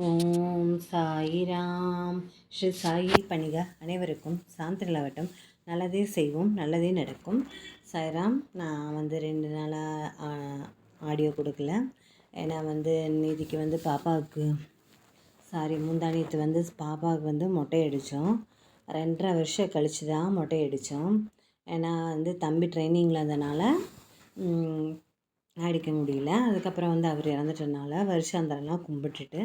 ஓம் சாயிராம். ஸ்ரீ சாயி பணிக அனைவருக்கும் சாந்திரலாவட்டம் நல்லதே செய்வோம் நல்லதே நடக்கும். சாய்ராம் நான் வந்து ரெண்டு நாளாக ஆடியோ கொடுக்கல. ஏன்னா வந்து நீதிக்கு வந்து பாப்பாவுக்கு சாரி முந்தானியத்து வந்து பாப்பாவுக்கு வந்து மொட்டை அடித்தோம் ரெண்டரை வருஷம் கழித்து தான் மொட்டை அடித்தோம் ஏன்னா வந்து தம்பி ட்ரைனிங்கில் இருந்தனால அடிக்க முடியல. அதுக்கப்புறம் வந்து அவர் இறந்துட்டனால வருஷாந்தரெல்லாம் கும்பிட்டுட்டு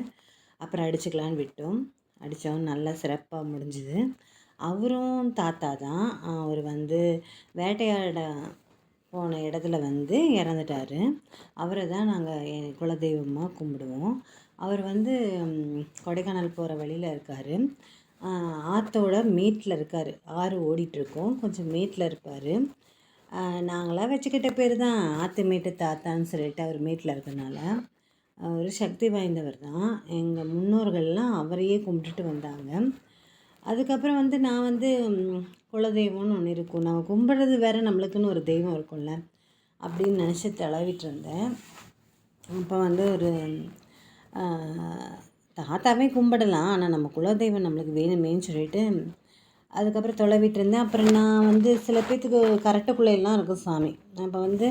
அப்புறம் அடிச்சுக்கலான்னு விட்டோம். அடித்தோம் நல்லா சிறப்பாக முடிஞ்சுது. அவரும் தாத்தா தான். அவர் வந்து வேட்டையாட போன இடத்துல வந்து இறந்துட்டார். அவரை தான் நாங்கள் என் குலதெய்வமாக கும்பிடுவோம். அவர் வந்து கொடைக்கானல் போகிற வழியில் இருக்கார். ஆற்றோட மீட்டில் இருக்கார். ஆறு ஓடிட்டுருக்கோம். கொஞ்சம் மீட்டில் இருப்பார். நாங்களாம் வச்சுக்கிட்ட பேர் தான். ஆற்று மீட்டு தாத்தான்னு சொல்லிட்டு அவர் மீட்டில் இருக்கனால. ஒரு சக்தி வாய்ந்தவர் தான். எங்கள் முன்னோர்கள்லாம் அவரையே கும்பிட்டுட்டு வந்தாங்க. அதுக்கப்புறம் வந்து நான் வந்து குலதெய்வம்னு ஒன்று இருக்கும். நம்ம கும்பிட்றது வேறு நம்மளுக்குன்னு ஒரு தெய்வம் இருக்கும்ல அப்படின்னு நினச்சி தளவிட்டு இருந்தேன். அப்போ வந்து ஒரு தாத்தாவே கும்பிடலாம். ஆனால் நம்ம குலதெய்வம் நம்மளுக்கு வேணுமேன்னு சொல்லிட்டு அதுக்கப்புறம் தொலைவிட்டு இருந்தேன். அப்புறம் நான் வந்து சில பேர்த்துக்கு கரெக்டுக்குள்ளேலாம் இருக்கும் சாமி. அப்போ வந்து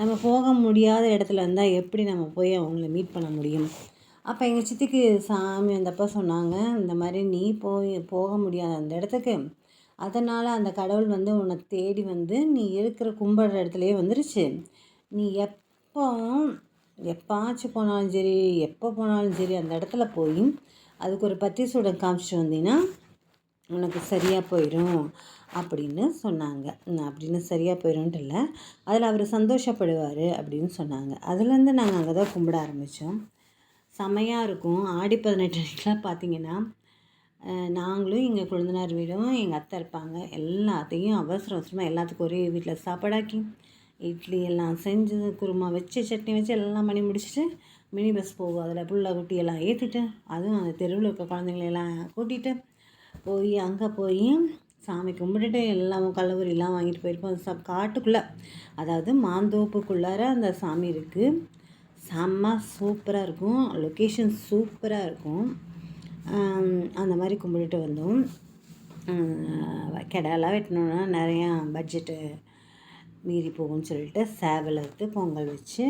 நம்ம போக முடியாத இடத்துல இருந்தால் எப்படி நம்ம போய் அவங்கள மீட் பண்ண முடியும்? அப்போ எங்கள் சித்திக்கு சாமி வந்தப்போ சொன்னாங்க இந்த மாதிரி நீ போய் போக முடியாத அந்த இடத்துக்கு. அதனால் அந்த கடவுள் வந்து உன்னை தேடி வந்து நீ இருக்கிற கும்பிட்ற இடத்துலையே வந்துருச்சு. நீ எப்போ எப்பாச்சும் போனாலும் சரி எப்போ போனாலும் சரி அந்த இடத்துல போய் அதுக்கு ஒரு பத்தி சூடம் காமிச்சிட்டு வந்தீங்கன்னா உனக்கு சரியாக போயிடும் அப்படின்னு சொன்னாங்க. அப்படின்னு சரியாக போயிடும்ன்ட்டு இல்லை. அதில் அவர் சந்தோஷப்படுவார் அப்படின்னு சொன்னாங்க. அதுலேருந்து நாங்கள் அங்கே தான் கும்பிட ஆரம்பித்தோம் செமையாக இருக்கும். ஆடி பதினெட்டு அன்றைக்கெலாம் பார்த்திங்கன்னா நாங்களும் எங்கள் குழந்தனார் வீடும் எங்கள் அத்தை இருப்பாங்க. எல்லாத்தையும் அவசர அவசரமாக எல்லாத்துக்கும் ஒரே வீட்டில் சாப்பாடாக்கி இட்லி எல்லாம் செஞ்சு குருமா வச்சு சட்னி வச்சு எல்லாம் பண்ணி முடிச்சுட்டு மினி பஸ் போகும் அதில் புள்ள குட்டி எல்லாம் ஏற்றிட்டு அதுவும் அந்த தெருவில் இருக்க குழந்தைங்களெல்லாம் கூட்டிகிட்டு போய் அங்கே போய் சாமி கும்பிட்டுட்டு எல்லாம் கல்லூரிலாம் வாங்கிட்டு போயிருப்போம் சப் காட்டுக்குள்ளே அதாவது மாந்தோப்புக்குள்ளார அந்த சாமி இருக்குது செம்ம சூப்பராக இருக்கும். லொக்கேஷன் சூப்பராக இருக்கும். அந்த மாதிரி கும்பிட்டுட்டு வந்தோம். கெடாலாம் வெட்டினோன்னா நிறையா பட்ஜெட்டு மீறி போகும்னு சொல்லிட்டு சேவல் எடுத்து பொங்கல் வச்சு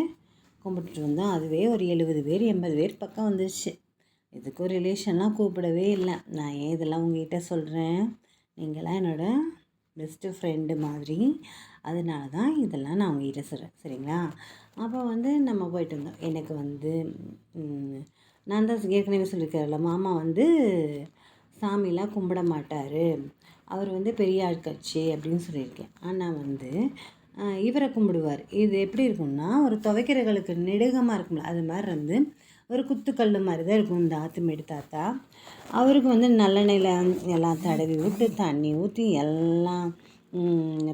கும்பிட்டுட்டு வந்தோம். அதுவே ஒரு எழுபது பேர் எண்பது பேர் பக்கம் வந்துச்சு இதுக்கும் ரிலேஷன்லாம் கூப்பிடவே இல்லை. நான் ஏன் இதெல்லாம் உங்ககிட்ட சொல்கிறேன் நீங்களாம் என்னோடய பெஸ்ட்டு ஃப்ரெண்டு மாதிரி. அதனால தான் இதெல்லாம் நான் உங்ககிட்ட சொல்கிறேன் சரிங்களா? அப்போ வந்து நம்ம போயிட்டு இருந்தோம் எனக்கு வந்து நான் தான் ஏற்கனவே சொல்லியிருக்காருல மாமா வந்து சாமிலாம் கும்பிட மாட்டார். அவர் வந்து பெரிய கட்சி அப்படின்னு சொல்லியிருக்கேன். ஆனால் வந்து இவரை கும்பிடுவார். இது எப்படி இருக்கும்னா ஒரு துவைக்கிறவர்களுக்கு நெடுகமாக இருக்கும்ல. அது மாதிரி வந்து ஒரு குத்துக்கல் மாதிரி தான் இருக்கும் இந்த ஆத்துமேடு தாத்தா. அவருக்கு வந்து நல்லெண்ணெயில் எல்லாம் தடவி விட்டு தண்ணி ஊற்றி எல்லாம்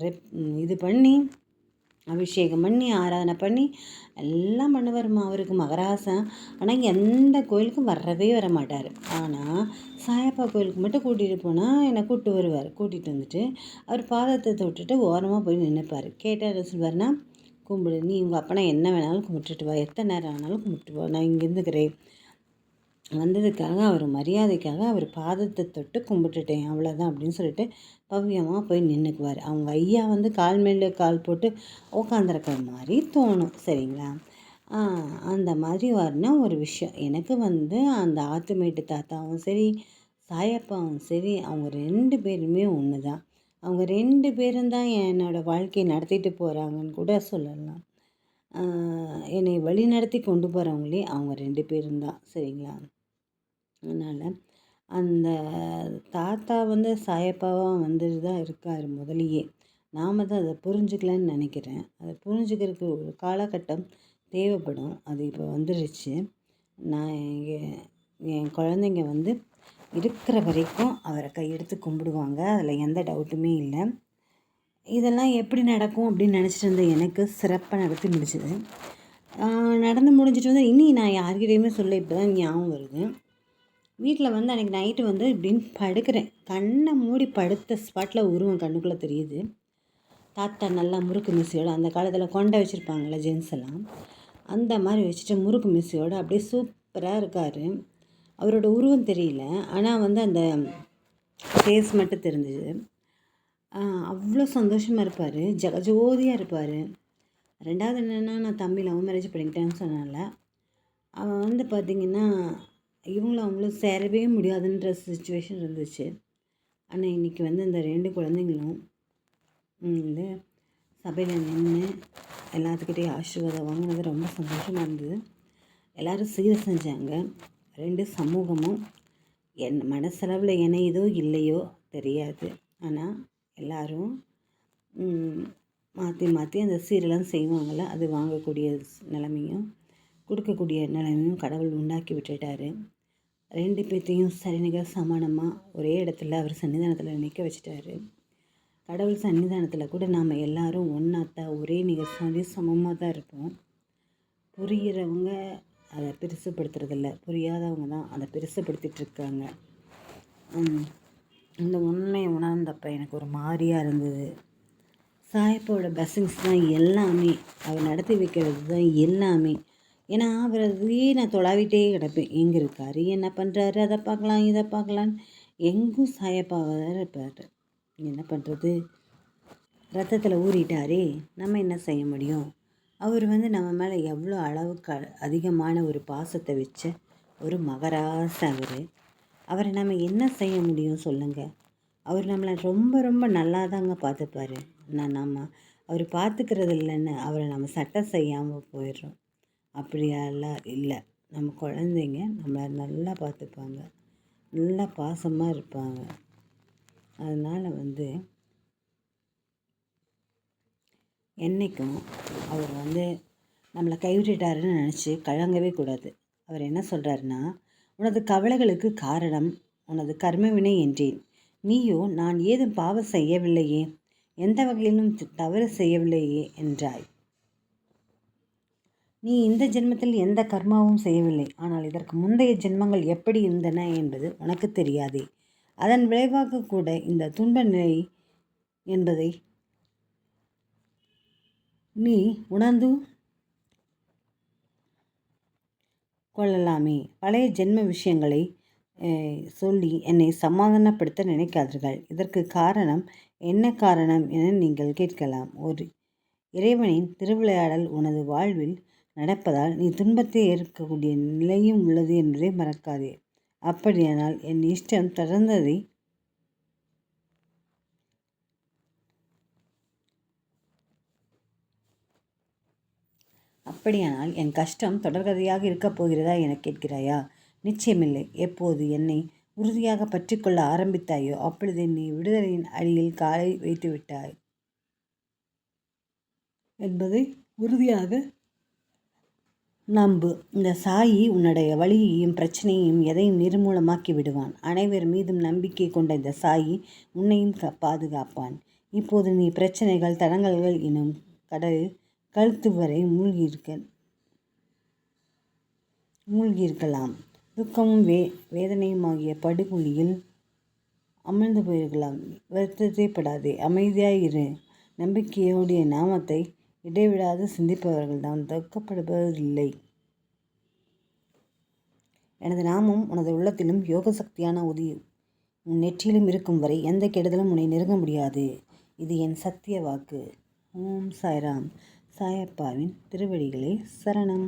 ரெப் இது பண்ணி அபிஷேகம் பண்ணி ஆராதனை பண்ணி எல்லாம் பண்ணுவார்மா அவருக்கு மகராசம் ஆனால் எந்த கோயிலுக்கும் வரவே வர மாட்டார் ஆனால் சாயப்பா கோயிலுக்கு மட்டும் கூட்டிகிட்டு போனால் என்னை கூப்பிட்டு வருவார். கூட்டிகிட்டு வந்துட்டு அவர் பாதத்தை தொட்டுட்டு ஓரமாக போய் நின்றுப்பார் கேட்டால் என்ன சொல்வார்னா கும்பிடு. நீ உங்கள் அப்பனா என்ன வேணாலும் கும்பிட்டுட்டு வா. எத்தனை நேரம் ஆனாலும் கும்பிட்டு வா. நான் இங்கே இருந்துக்கிறேன் வந்ததுக்காக அவர் மரியாதைக்காக அவர் பாதத்தை தொட்டு கும்பிட்டுட்டேன். அவ்வளோதான் அப்படின்னு சொல்லிட்டு பவ்யமாக போய் நின்றுக்குவார் அவங்க ஐயா வந்து கால் மேலே கால் போட்டு உட்காந்துருக்கிற மாதிரி தோணும். சரிங்களா? அந்த மாதிரி வரனா ஒரு விஷயம். எனக்கு வந்து அந்த ஆத்துமேட்டு தாத்தாவும் சரி சாயப்பாவும் சரி அவங்க ரெண்டு பேருமே ஒன்று தான் அவங்க ரெண்டு பேரும் தான் என்னோடய வாழ்க்கையை நடத்திட்டு போகிறாங்கன்னு கூட சொல்லலாம். என்னை வழி நடத்தி கொண்டு போகிறவங்களே அவங்க ரெண்டு பேரும் தான் சரிங்களா? அதனால் அந்த தாத்தா வந்து சாயப்பாவாக வந்துட்டு தான் இருக்கார் முதலியே நாம் தான் அதை புரிஞ்சுக்கலான்னு நினைக்கிறேன். அதை புரிஞ்சுக்கிறதுக்கு ஒரு காலகட்டம் தேவைப்படும். அது இப்போ வந்துடுச்சு நான் என் குழந்தைங்க வந்து இருக்கிற வரைக்கும் அவரை கையெடுத்து கும்பிடுவாங்க. அதில் எந்த டவுட்டுமே இல்லை. இதெல்லாம் எப்படி நடக்கும் அப்படின்னு நினச்சிட்டு இருந்த எனக்கு சிறப்பாக நடத்தி முடிச்சுது நடந்து முடிஞ்சிட்டு வந்து இனி நான் யார்கிட்டையுமே சொல்ல இப்போ தான் ஞாபகம் வருது. வீட்டில் வந்து அன்றைக்கி நைட்டு வந்து இப்படின்னு படுக்கிறேன். கண்ணை மூடி படுத்த ஸ்பாட்டில் உருவம் கண்ணுக்குள்ளே தெரியுது. தாத்தா நல்லா முறுக்கு மிஸ்ஸியோட அந்த காலத்தில் கொண்டை வச்சுருப்பாங்களே ஜென்ஸ் எல்லாம் அந்த மாதிரி வச்சுட்டு முறுக்கு மிஸ்ஸியோடு அப்படியே சூப்பராக இருக்கார். அவரோட உருவம் தெரியல. ஆனால் வந்து அந்த ஃபேஸ் மட்டும் தெரிஞ்சுது. அவ்வளோ சந்தோஷமாக இருப்பார். ஜகஜோதியாக இருப்பார். ரெண்டாவது என்னென்னா நான் தம்பி லவ் மேரேஜ் பண்ணிக்கிட்டேன்னு சொன்னால அவன் வந்து பார்த்திங்கன்னா இவங்களும் அவங்களும் சேரவே முடியாதுன்ற சுச்சுவேஷன் இருந்துச்சு. ஆனால் இன்றைக்கி வந்து இந்த ரெண்டு குழந்தைங்களும் வந்து சபையில் நின்று எல்லாத்துக்கிட்டேயும் ஆசீர்வாதம் வாங்கினது ரொம்ப சந்தோஷமாக இருந்தது. எல்லோரும் சீர் செஞ்சாங்க. ரெண்டு சமூகமும் என் மனசளவில் இணையுதோ இல்லையோ தெரியாது. ஆனால் எல்லோரும் மாற்றி மாற்றி அந்த சீரெல்லாம் செய்வாங்கள்ல அது வாங்கக்கூடிய நிலமையும் கொடுக்கக்கூடிய நிலைமையும் கடவுள் உண்டாக்கி விட்டுட்டாரு. ரெண்டு பேர்த்தையும் சரிநிகர் சமானமாக ஒரே இடத்துல அவர் சன்னிதானத்தில் நிற்க வச்சுட்டாரு. கடவுள் சன்னிதானத்தில் கூட நாம் எல்லாரும் ஒன்றாத்தான் ஒரே நிகழ்ச்சி சமமாக தான் இருப்போம். புரிகிறவங்க அதை பெருசுப்படுத்துறதில்ல. புரியாதவங்க தான் அதை பெருசுப்படுத்திகிட்ருக்காங்க இந்த உண்மையை உணர்ந்தப்போ எனக்கு ஒரு மாதிரியாக இருந்தது. சாயப்போட பிளஸ்ஸிங்ஸ் தான் எல்லாமே. அவர் நடத்தி வைக்கிறது தான் எல்லாமே. ஏன்னா அவரதையே நான் தொழாவிட்டே கிடப்பேன். எங்கே இருக்கார்? என்ன பண்ணுறாரு அதை பார்க்கலாம் இதை பார்க்கலான்னு எங்கும் சாயப்பாவாக தான் இருப்பார். என்ன பண்ணுறது ரத்தத்தில் ஊறிட்டாரே. நம்ம என்ன செய்ய முடியும்? அவர் வந்து நம்ம மேலே எவ்வளோ அளவுக்கு அதிகமான ஒரு பாசத்தை வச்ச ஒரு மகராச அவர். அவரை நம்ம என்ன செய்ய முடியும் சொல்லுங்கள் அவர் நம்மளை ரொம்ப ரொம்ப நல்லா தாங்க பார்த்துப்பாரு. நான் நம்ம அவர் பார்த்துக்கிறது இல்லைன்னு அவரை நம்ம சட்டம் செய்யாமல் போயிடுறோம். அப்படியெல்லாம் இல்லை. நம்ம குழந்தைங்க நம்மளை நல்லா பார்த்துப்பாங்க. நல்லா பாசமாக இருப்பாங்க. அதனால் வந்து என்றைக்கும் அவர் வந்து நம்மளை கைவிட்டுட்டாருன்னு நினச்சி கலங்கவே கூடாது. அவர் என்ன சொல்கிறாருன்னா உனது கவலைகளுக்கு காரணம் உனது கர்மவினை என்றேன். நீயோ நான் ஏதும் பாவம் செய்யவில்லையே எந்த வகையிலும் தவறு செய்யவில்லையே என்றாய். நீ இந்த ஜென்மத்தில் எந்த கர்மாவும் செய்யவில்லை. ஆனால் இதற்கு முந்தைய ஜென்மங்கள் எப்படி இருந்தன என்பது உனக்கு தெரியாதே. அதன் விளைவாக கூட இந்த துன்ப நிலை என்பதை நீ உணர்ந்து கொள்ளலாமே. பழைய ஜென்ம விஷயங்களை சொல்லி என்னை சமாதானப்படுத்த நினைக்காதீர்கள். இதற்கு காரணம் என்ன காரணம் என நீங்கள் கேட்கலாம். ஒரு இறைவனின் திருவிளையாடல் உனது வாழ்வில் நடப்பதால் நீ துன்பத்தை ஏற்கக்கூடிய நிலையும் உள்ளது என்பதை மறக்காதே. அப்படியானால் என் இஷ்டம் தொடர்ந்ததை அப்படியானால் என் கஷ்டம் தொடர்கதையாக இருக்கப் போகிறதா என கேட்கிறாயா? நிச்சயமில்லை. எப்போது என்னை உறுதியாக பற்றிக்கொள்ள ஆரம்பித்தாயோ அப்பொழுது நீ விடுதலையின் அடியில் காலை வைத்து விட்டாய். என்பதை உறுதியாக நம்பு. இந்த சாயி உன்னுடைய வழியையும் பிரச்சனையையும் எதையும் நிர்மூலமாக்கி விடுவான். அனைவர் மீதும் நம்பிக்கை கொண்ட இந்த சாயி உன்னையும் பாதுகாப்பான். இப்போது நீ பிரச்சனைகள் தடங்கல்கள் எனும் கடலில் கழுத்து வரை மூழ்கியிருக்க மூழ்கியிருக்கலாம். துக்கமும் வே வேதனையும் ஆகிய படுகொலியில் அமர்ந்து போயிருக்கலாம். வருத்தத்தை படாதே அமைதியாக இரு நம்பிக்கையோடைய நாமத்தை இடைவிடாது சிந்திப்பவர்கள் தான் துக்கப்படுவதில்லை எனது நாமம் உனது உள்ளத்திலும் யோக சக்தியான உதி உன் நெற்றியிலும் இருக்கும் வரை எந்த கெடுதலும் உன்னை நெருங்க முடியாது. இது என் சத்திய வாக்கு. ஓம் சாய்ராம். சாயப்பாவின் திருவடிகளே சரணம்.